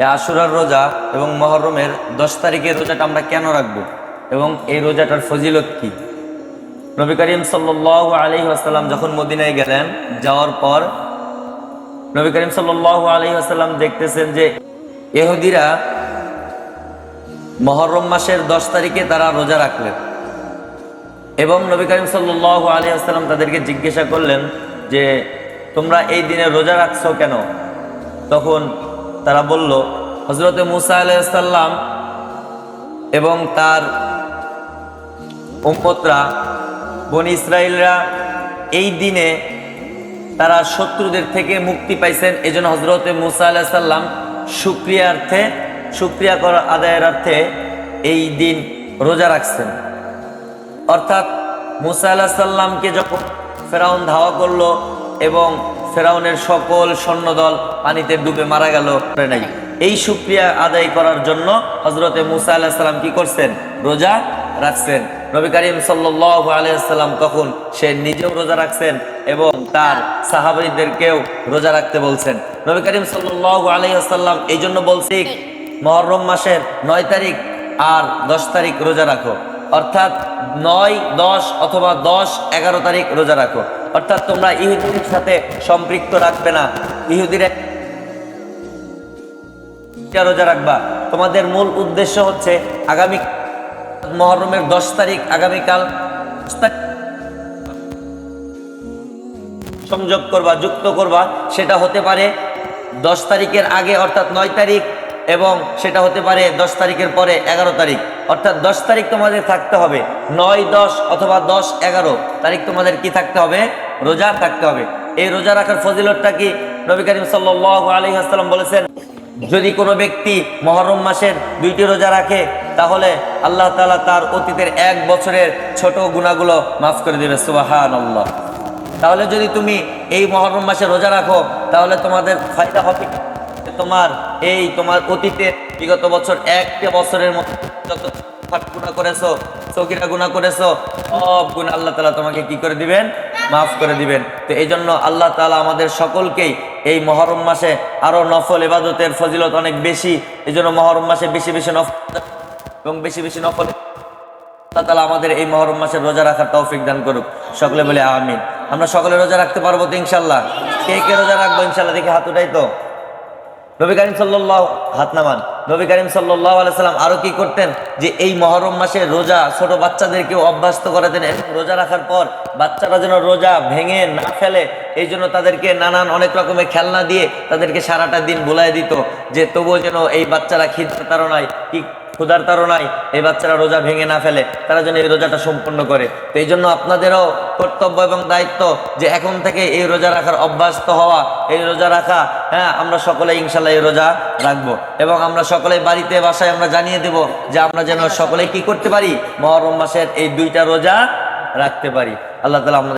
এই আশুরার রোজা এবং মহরমের দশ তারিখের রোজাটা আমরা কেন রাখব? এবং এই রোজাটার ফজিলত কি? নবী করিম সাল্লাহ আলী আসাল্লাম যখন মদিনায় গেলেন, যাওয়ার পর নবী করিম সাল্লাহ আলী আসাল্লাম দেখতেছেন যে এহুদিরা মহরম মাসের দশ তারিখে তারা রোজা রাখলেন। এবং নবী করিম সাল্লাহ আলী আসসালাম তাদেরকে জিজ্ঞাসা করলেন যে, তোমরা এই দিনে রোজা রাখছো কেন? তখন তারা বলল হজরতে মুসা আলাইসাল্লাম এবং তার উম্মতরা, বন ইসরায়েলরা এই দিনে তারা শত্রুদের থেকে মুক্তি পাইছেন। এই জন্য হজরতে মুসা আলাহিসাল্লাম সুক্রিয়ার্থে, সুক্রিয়া করা আদায়ের অর্থে এই দিন রোজা রাখছেন। অর্থাৎ মুসা আল্লাহ সাল্লামকে যখন ফেরাউন ধাওয়া করল এবং ফেরাউনের সকল সৈন্যদল পানিতে ডুবে মারা গেল। নাই। এই সুক্রিয়া আদায় করার জন্য হজরতে মুসা আল্লাহ সাল্লাম কি করছেন? রোজা রাখছেন। নবী করিম সাল্লাহ আলিয়াল্লাম তখন সে নিজেও রোজা রাখছেন এবং তার সাহাবিদেরকেও রোজা রাখতে বলছেন। নবী করিম সাল্লাহ আলিয়াল্লাম এই জন্য বলছি, মহরম মাসের নয় তারিখ আর দশ তারিখ রোজা রাখো। অর্থাৎ নয়, দশ অথবা দশ, এগারো তারিখ রোজা রাখো। অর্থাৎ তোমরা ইহুদির সাথে সম্পৃক্ত রাখবে না। ইহুদিরা রোজা রাখবা? তোমাদের মূল উদ্দেশ্য হচ্ছে আগামী মহরমের দশ তারিখ, আগামীকাল সংযোগ করবা, যুক্ত করবা। সেটা হতে পারে দশ তারিখের আগে, অর্থাৎ নয় তারিখ, এবং সেটা হতে পারে দশ তারিখের পরে, এগারো তারিখ। অর্থাৎ দশ তারিখ তোমাদের থাকতে হবে। নয়, দশ অথবা দশ, এগারো তারিখ তোমাদের কি থাকতে হবে? রোজা থাকতে হবে। এই রোজা রাখার ফজিলতটা কি? নবী করিম সাল্লাহ আলী আসসালাম বলেছেন, যদি কোনো ব্যক্তি মহরম মাসের দুইটি রোজা রাখে, তাহলে আল্লাহ তালা তার অতীতের এক বছরের ছোট গুণাগুলো মাফ করে দেবে। সুবাহান আল্লাহ তাহলে যদি তুমি এই মহরম মাসে রোজা রাখো, তাহলে তোমাদের ফায়দা হবে তোমার এই তোমার অতীতে বিগত বছর একটা বছরের মতো যত গুণা করেছ, চকিরা গুণা করেছ, সব গুণ আল্লাহ তালা তোমাকে কি করে দিবেন? মাফ করে দিবেন। তো এই জন্য আল্লাহ তালা আমাদের সকলকেই এই মহরম মাসে আরও নফল এবাদতের ফজিলত অনেক বেশি এই জন্য মহরম মাসে বেশি বেশি নফল এবং বেশি বেশি নফল আল্লাহ তালা আমাদের এই মহরম মাসে রোজা রাখার তৌফিক দান করুক। সকলে বলে আমিন। আমরা সকলে রোজা রাখতে পারব তো ইনশাল্লাহ কে কে রোজা রাখব ইনশাল্লাহ দেখি হাত উঠাই তো। নবী করিম সাল্লাহ হাত নামান। নবী করিম সাল্লাহ আলাইসাল্লাম আরও কি করতেন? যে এই মহরম মাসে রোজা ছোট বাচ্চাদেরকেও অভ্যস্ত করে দেন এবং রোজা রাখার পর বাচ্চারা যেন রোজা ভেঙে না ফেলে, এই জন্য তাদেরকে নানান অনেক রকমের খেলনা দিয়ে তাদেরকে সারাটা দিন বোলাই দিত, যে তবুও যেন এই বাচ্চারা খিদার তাড়নায় কি ক্ষুধার তাড়নায় এই বাচ্চারা রোজা ভেঙে না ফেলে, তারা যেন এই রোজাটা সম্পূর্ণ করে। তো এই জন্য আপনাদেরও কর্তব্য এবং দায়িত্ব যে এখন থেকে এই রোজা রাখার অভ্যস্ত হওয়া, এই রোজা রাখা হ্যাঁ আমরা সকলে ইনশাল্লাহ এই রোজা রাখব। এবং আমরা সকলে বাড়িতে, বাসায় আমরা জানিয়ে দেব যে আমরা যেন সকলে কি করতে পারি? মহরম মাসের এই দুইটা রোজা রাখতে পারি। আল্লাহ তালা আমাদের